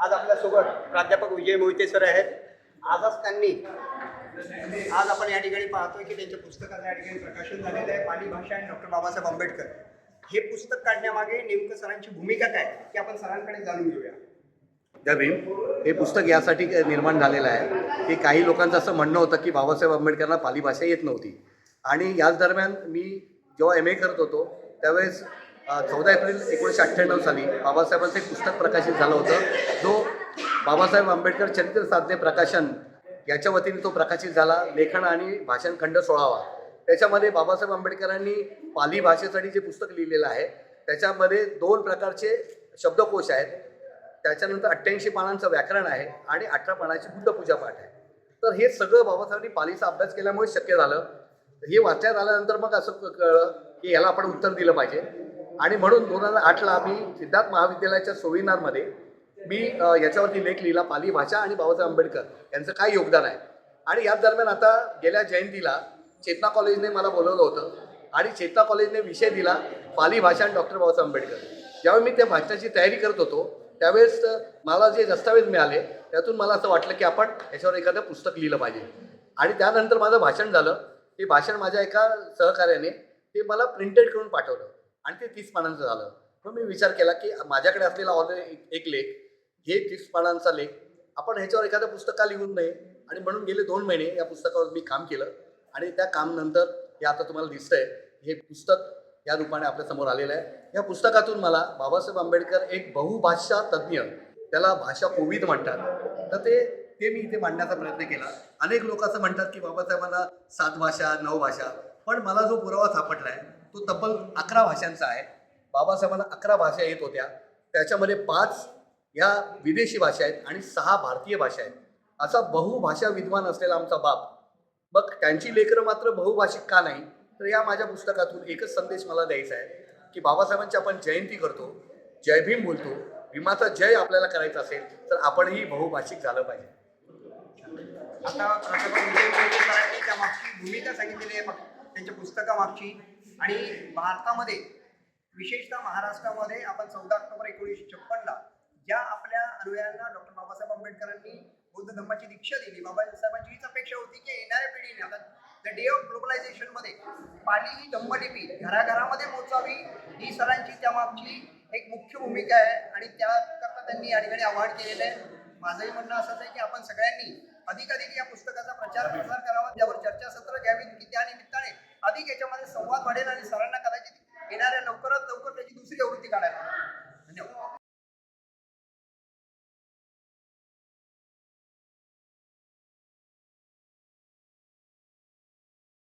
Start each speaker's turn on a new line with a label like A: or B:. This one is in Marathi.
A: आज आपल्यासोबत प्राध्यापक विजय मोहिते सर आहेत. आजच त्यांनी आज आपण या ठिकाणी पाहतोय की त्यांच्या पुस्तकाचं या ठिकाणी प्रकाशन झालेलं आहे. पाली भाषा आणि डॉक्टर बाबासाहेब आंबेडकर. हे पुस्तक काढण्यामागे नेमकं सरांची भूमिका काय की आपण सरांकडे जाणून घेऊया.
B: जय भीम हे पुस्तक यासाठी निर्माण झालेलं आहे की काही लोकांचं असं म्हणणं होतं की बाबासाहेब आंबेडकरांना पाली भाषा येत नव्हती. आणि याच दरम्यान मी जेव्हा एम ए करत होतो त्यावेळेस चौदा एप्रिल एकोणीसशे अठ्ठ्याण्णव साली बाबासाहेबांचं एक पुस्तक प्रकाशित झालं होतं. जो बाबासाहेब आंबेडकर चरित्र साधने प्रकाशन याच्या वतीने तो प्रकाशित झाला. लेखन आणि भाषण खंड सोळावा. त्याच्यामध्ये बाबासाहेब आंबेडकरांनी पाली भाषेसाठी जे पुस्तक लिहिलेलं आहे त्याच्यामध्ये दोन प्रकारचे शब्दकोश आहेत. त्याच्यानंतर अठ्ठ्याऐंशी पानांचं व्याकरण आहे आणि अठरा पानाची बुद्धपूजा पाठ आहे. तर हे सगळं बाबासाहेबांनी पालीचा अभ्यास केल्यामुळे शक्य झालं. हे वाचण्यात आल्यानंतर मग असं कळलं की याला आपण उत्तर दिलं पाहिजे. आणि म्हणून दोन हजार आठला मी सिद्धार्थ महाविद्यालयाच्या सोविनारमध्ये मी याच्यावरती लेख लिहिला पाली भाषा आणि बाबासाहेब आंबेडकर यांचं काय योगदान आहे. आणि याच दरम्यान आता गेल्या जयंतीला चेतना कॉलेजने मला बोलवलं होतं आणि चेतना कॉलेजने विषय दिला पाली भाषा आणि डॉक्टर बाबासाहेब आंबेडकर. ज्यावेळी मी त्या भाषणाची तयारी करत होतो त्यावेळेस मला जे दस्तावेज मिळाले त्यातून मला असं वाटलं की आपण याच्यावर एखादं पुस्तक लिहिलं पाहिजे. आणि त्यानंतर माझं भाषण झालं. ते भाषण माझ्या एका सहकार्याने ते मला प्रिंटेड करून पाठवलं. आणि ते तीस पानांचं झालं. म्हणून मी विचार केला की माझ्याकडे असलेला ऑलरेडी एक लेख हे तीस पानांचा लेख आपण ह्याच्यावर एखादं पुस्तक का लिहून नये आणि म्हणून गेले दोन महिने या पुस्तकावर मी काम केलं आणि त्या काम नंतर हे आता तुम्हाला दिसतंय हे पुस्तक या रूपाने आपल्यासमोर आलेलं आहे. या पुस्तकातून मला बाबासाहेब आंबेडकर एक बहुभाषा तज्ज्ञ त्याला भाषा कोविद म्हणतात. तर ते ते मी इथे मांडण्याचा प्रयत्न केला. अनेक लोक असं म्हणतात की बाबासाहेबांना सात भाषा नऊ भाषा पण मला जो पुरावा सापडला आहे तो तब्बल अकरा भाषांचा आहे. बाबासाहेबांना अकरा भाषा येत होत्या. त्याच्यामध्ये पाच या विदेशी भाषा आहेत आणि सहा भारतीय भाषा आहेत. असा बहुभाषा विद्वान असलेला आमचा बाप. मग त्यांची लेकरं मात्र बहुभाषिक का नाही? तर या माझ्या पुस्तकातून एकच संदेश मला द्यायचा आहे की बाबासाहेबांची आपण जयंती करतो जय भीम बोलतो भीमाचा जय आपल्याला करायचा असेल तर आपणही बहुभाषिक झालं पाहिजे.
A: आता प्राध्यापक म्हणजे भूमिका सांगितलेली आहे. मग त्यांच्या पुस्तकामागची आणि भारतामध्ये विशेषतः महाराष्ट्रामध्ये आपण चौदा ऑक्टोबर एकोणीसशे छप्पनला ज्या आपल्या अनुयायांना डॉक्टर बाबासाहेब आंबेडकरांनी बौद्ध धर्माची दीक्षा दिली बाबासाहेबांची हीच अपेक्षा होती की येणाऱ्या पिढीने आता द डे ऑफ ग्लोबलायझेशनमध्ये पाली ही धम्मलिपी घराघरामध्ये पोहोचावी ही सरांची त्यामागची एक मुख्य भूमिका आहे आणि त्याकरता त्यांनी या ठिकाणी आवाहन केलेलं आहे. माझंही म्हणणं असंच आहे की आपण सगळ्यांनी अधिकाधिक या पुस्तकाचा प्रचार प्रसार करावा त्यावर चर्चासत्र घ्यावीत की त्या निमित्ताने अधिक याच्यामध्ये संवाद वाढेल आणि सरांना कदाचित येणाऱ्या लवकरात लवकर त्याची दुसरी आवृत्ती काढायला.